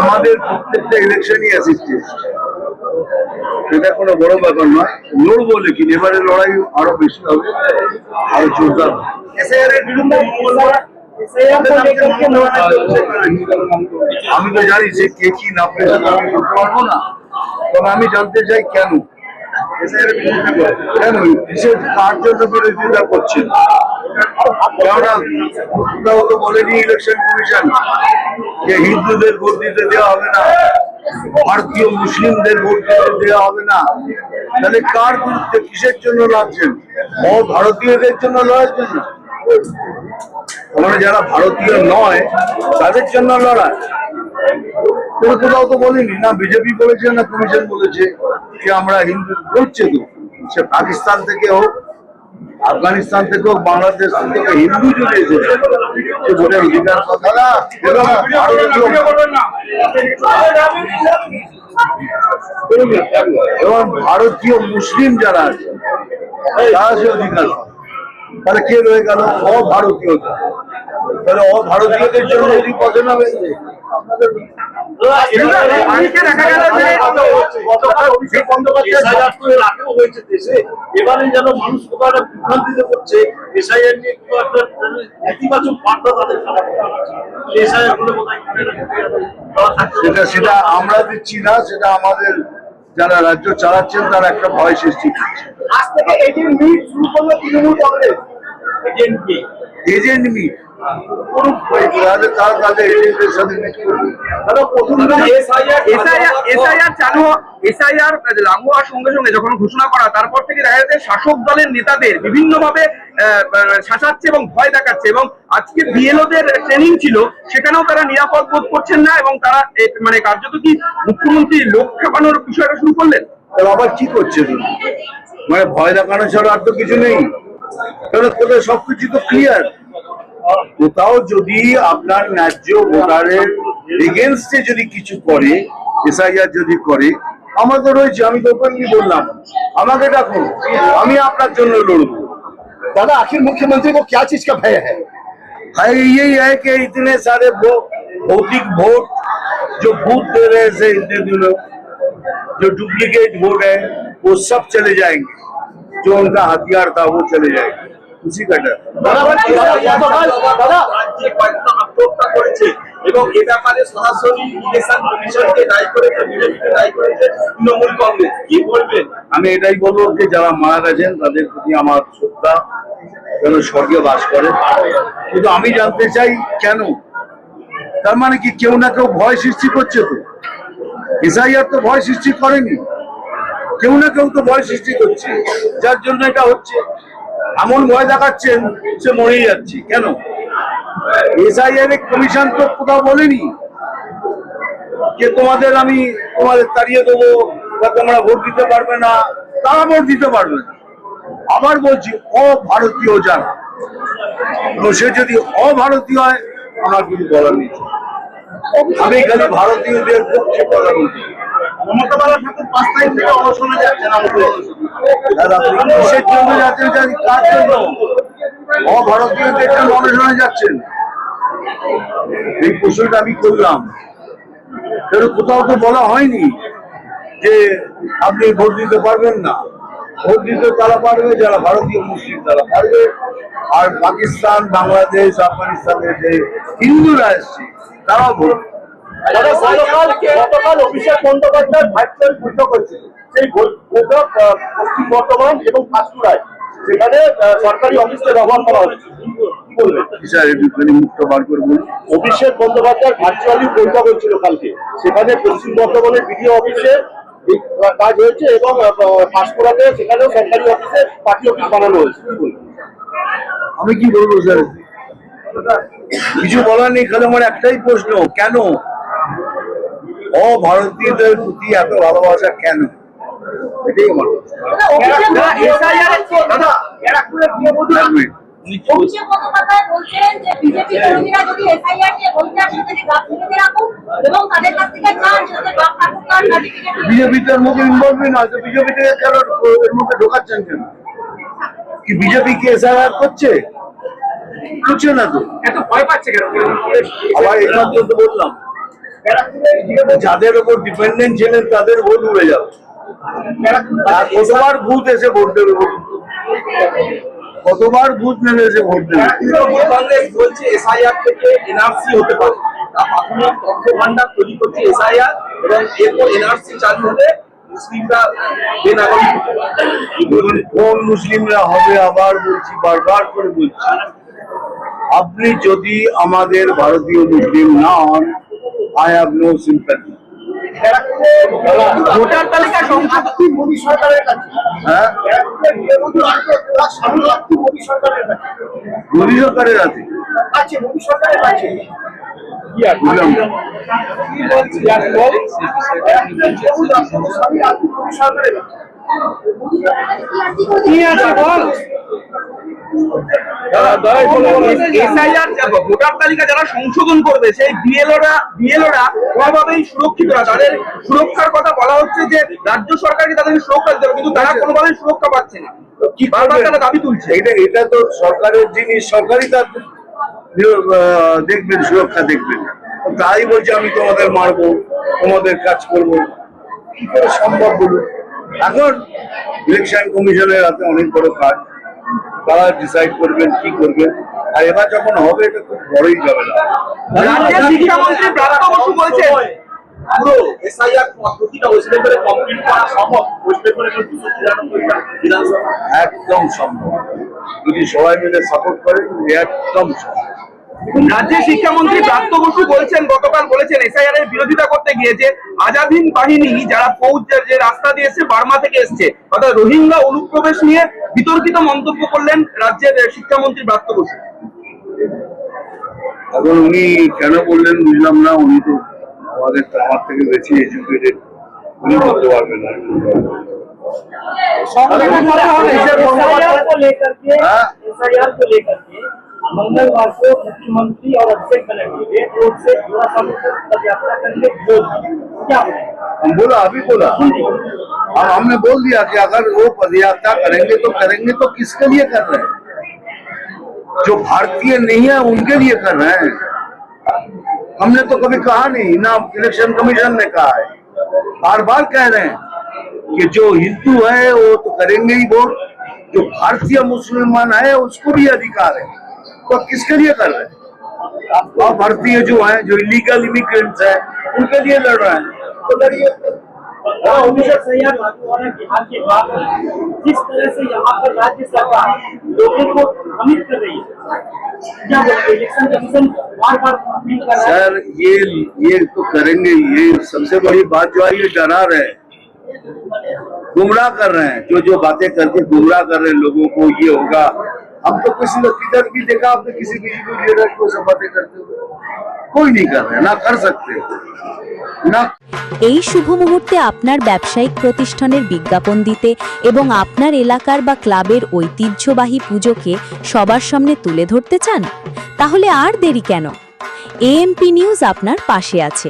আমাদের প্রত্যেকটা ইলেকশনই অ্যাসিস্টেন্ট এটা কোনো বড় ব্যাপার নয়। লড়বো লেকিন এবারে লড়াই আরও বেশি হবে আরও জোরদার আমি তো জানি যে কে কি না পেয়েছে আমি বলতে পারব না। তবে আমি জানতে চাই কেন? হিন্দুদের ভোট দিতে দেওয়া হবে না, ভারতীয় মুসলিমদের ভোট দিতে দেওয়া হবে না। তাহলে কার বিরুদ্ধে কিসের জন্য লড়ছেন? ও ভারতীয়দের জন্য জন্য? মানে যারা ভারতীয় নয়, তাদের জন্য লড়াই কোনো কোথাও তো বলেনি। না বিজেপি বলেছে, না কমিশন বলেছে যে আমরা হিন্দু বলছে তো সে পাকিস্তান থেকে হোক, আফগানিস্তান থেকে হোক, বাংলাদেশ থেকে হিন্দু যদি এসেছে সে ভোটের অধিকার কথা না। এবং ভারতীয় মুসলিম যারা আছে অধিকার। তাহলে কে রয়ে গেল? অভারতীয়তা তাহলে অভারতীয়দের জন্য যদি পদে নামে অনেকে এবারে যেন মানুষ কোথাও একটা বিভ্রান্তিতে করছে এসআইআর নিয়ে কোনো একটা নেতিবাচক বার্তা তাদের এসআইআরগুলো কোথায় সেটা সেটা আমরা দিচ্ছি না সেটা আমাদের যারা রাজ্য চালাচ্ছেন তারা একটা ভয় সৃষ্টি করছে। আজ থেকে এটির মিট তারপর থেকে দেখা যাচ্ছে শাসক দলের নেতাদের শাসাচ্ছে এবং ভয় দেখাচ্ছে এবং আজকে ট্রেনিং ছিল, সেখানেও তারা নিরাপদ বোধ করছেন না এবং তারা মানে কার্যত কি মুখ্যমন্ত্রী লোক খেপানোর বিষয়টা শুরু করলেন? আবার কি করছে? মানে ভয় দেখানো ছাড়া আর তো কিছু নেই। তাহলে কোথায় সবকিছু তো ক্লিয়ার কোথাও যদি আপনার ন্যায্য ভোটারের এগেনস্টে যদি কিছু করে এসআইআর যদি করে আমার তো রয়েছে আমি তো ওপেনলি বললাম আমাকে ডাকুন আমি আপনার জন্য লড়বো दादा आखिर मुख्यमंत्री को क्या चीज का भय है भाई यही है कि इतने सारे वो- भौतिक वोट जो बूथ दे रहे हैं इतने दिनों जो डुप्लीकेट वोट है वो सब चले जाएंगे जो उनका हथियार था वो चले जाएंगे খুশি কাটা। আমি এটাই বলব যে যারা মারা গেছেন তাদের প্রতি আমার শ্রদ্ধা যেন স্বর্গে বাস করে। কিন্তু আমি জানতে চাই কেন? তার মানে কি কেউ না কেউ ভয় সৃষ্টি করছে তো? এসআইআর তো ভয় সৃষ্টি করেনি। কেউ না কেউ তো ভয় সৃষ্টি করছে যার জন্য এটা হচ্ছে। এমন ভয় দেখাচ্ছেন সে মরেই যাচ্ছে। কেন? এসআইআর কমিশন তো কোথাও বলেনি। যে তোমাদের আমি তোমাদের তাড়িয়ে দেবো বা তোমরা ভোট দিতে পারবে না, তারা ভোট দিতে পারবে না। আবার বলছি, অভারতীয় যারা সে যদি অভারতীয় হয়, আমার কিছু বলার নেই। আমি খালি ভারতীয়দের পক্ষে বলছি মমতা ঠাকুর পাঁচ তারিখ থেকে অনশনে যাচ্ছেন আপনি কিসের জন্য যাচ্ছেন কার জন্য? অভারতীয়দের জন্য অনশনে যাচ্ছেন। এই প্রশ্নটা আমি করলাম। কোথাও তো বলা হয়নি যে আপনি ভোট দিতে পারবেন না। ভোট দিতে তারা পারবে যারা ভারতীয় মুসলিম তারা পারবে। আর পাকিস্তান বাংলাদেশ আফগানিস্তানের যে হিন্দুরা এসছে তারাও ভোট গতকাল গতকাল অভিষেক বন্দ্যোপাধ্যায় ভার্চুয়াল বৈঠক হয়েছে সেই বৈঠক পশ্চিম বর্ধমান এবং পাঁশকুড়ায় সেখানে সরকারি ব্যবহার করা হচ্ছে অভিষেক বন্দ্যোপাধ্যায় ভার্চুয়ালি বৈঠক হয়েছিল কালকে। সেখানে পশ্চিম বর্ধমানের বিডিও অফিসে কাজ হয়েছে এবং পাঁশকুড়াতে সেখানেও সরকারি অফিসে পার্টি অফিস বানানো হয়েছে। আমি কি বলব স্যার? কিছু বলার নেই খালি আমার একটাই প্রশ্ন কেন অভারতীয়দের প্রতি এত ভালোবাসা কেন? এটাই আমার বিজেপি থেকে তার মধ্যে ইনভলভমেন্ট হয় বিজেপি থেকে কেন এর মধ্যে ঢোকাচ্ছেন কেন? কি বিজেপি কি এসআইআর করছে? না তো। এত ভয় পাচ্ছে কেন? আবার এই মাত্র তো বললাম যাদের ওপর ডিপেন্ডেন্ট ছিলেন তাদের ভোট উড়ে যাবে। আর কতবার বুথ এসে ভোট দেবে কতবার বুথ নেমে এসে ভোট দেবে? তৃণমূল কংগ্রেস বলছে এসআইআর থেকে এনআরসি হতে পারে। প্রাথমিক তথ্য ভান্ডার তৈরি করছে এসআইআর এবং এরপর এনআরসি চালু হলে মুসলিমরা বেনাগরিক হতে পারে। বলুন, কোন মুসলিমরা হবে আবার বলছি বারবার করে বলছি। আপনি যদি আমাদের ভারতীয় মুসলিম না হন আই হ্যাভ নো সিম্প্যাথি ভোটার তালিকা সংশোধন মোদী সরকারের কাছে হ্যাঁ? মোদী সরকারের কাছে মোদী সরকারের আছে। আছে মোদী সরকারের কাছে সরকারের কাছে কি আছে বল? ভোটার তালিকা যারা সংশোধন করবে সেই বিএলওরা বিএলওরা কোনোভাবেই সুরক্ষিত না। তাদের সুরক্ষার কথা বলা হচ্ছে যে রাজ্য সরকারকে তাদেরকে সুরক্ষা দিতে হবে কিন্তু তারা কোনোভাবেই সুরক্ষা পাচ্ছে না। কি বারবার? তারা দাবি তুলছে। এটা এটা তো সরকারের জিনিস সরকারই তার আহ, দেখবেন সুরক্ষা দেখবেন। তাই বলছে আমি তোমাদের মারবো তোমাদের কাজ করব। কি করে সম্ভব বলুন? এখন ইলেকশন কমিশনের হাতে অনেক বড় কাজ। তারা ডিসাইড করবেন কি করবেন। আর এবার যখন হবে এটা খুব বড়ই যাবে না। একদম সম্ভব। যদি সবাই মিলে সাপোর্ট করে একদম সম্ভব। রাজ্যের শিক্ষামন্ত্রী প্রাপ্ত বসু বলছেন গতকাল বলেছেন এসআইআর এর বিরোধিতা করতে গিয়ে যে আজাদিন বাহিনী যারা ফৌজের যে রাস্তা দিয়ে এসছে বার্মা থেকে এসছে অর্থাৎ রোহিঙ্গা অনুপ্রবেশ নিয়ে বিতর্কিত মন্তব্য করলেন রাজ্যের শিক্ষামন্ত্রী প্রাপ্ত বসু। এখন উনি কেন বললেন বুঝলাম না উনি তো আমাদের আমার থেকে বেশি এডুকেটেড উনি বলতে পারবেন না। সংগঠন করা হবে मंगलवार को मुख्यमंत्री और अभिषेक बनर्जी रेड रोड से पूरा पद यात्रा करने बोल क्या हम बोला अभी बोला। और हमने बोल दिया कि अगर वो पदयात्रा करेंगे तो करेंगे तो किसके लिए कर रहे हैं? जो भारतीय नहीं है उनके लिए कर रहे हैं। हमने तो कभी कहा नहीं ना इलेक्शन कमीशन ने कहा है। बार बार कह रहे हैं कि जो हिंदू है वो तो करेंगे ही वोट। जो भारतीय मुसलमान है उसको भी अधिकार है। तो किसके लिए कर रहे हैं? और भारतीय जो है जो इलीगल इमिग्रेंट्स है उनके लिए लड़ रहे हैं। तो लड़िए। हाँ, जिस तरह से यहाँ पर राज्य सरकार लोगों को भ्रमित कर रही है इलेक्शन कमीशन बार बार है? सर ये ये तो करेंगे ये सबसे बड़ी बात जो है ये डरा रहे हैं। गुमराह कर रहे हैं। जो जो बातें करके गुमराह कर रहे हैं लोगों को ये होगा। हम तो किसी ने किधर भी देखा आपने किसी बीजेपी लीडर को सब बातें करते हुए कोई नहीं कर रहे ना कर सकते ना এই শুভ মুহূর্তে আপনার ব্যবসায়িক প্রতিষ্ঠানের বিজ্ঞাপন দিতে এবং আপনার এলাকার বা ক্লাবের ঐতিহ্যবাহী পুজোকে সবার সামনে তুলে ধরতে চান তাহলে আর দেরি কেন এএমপি নিউজ আপনার পাশে আছে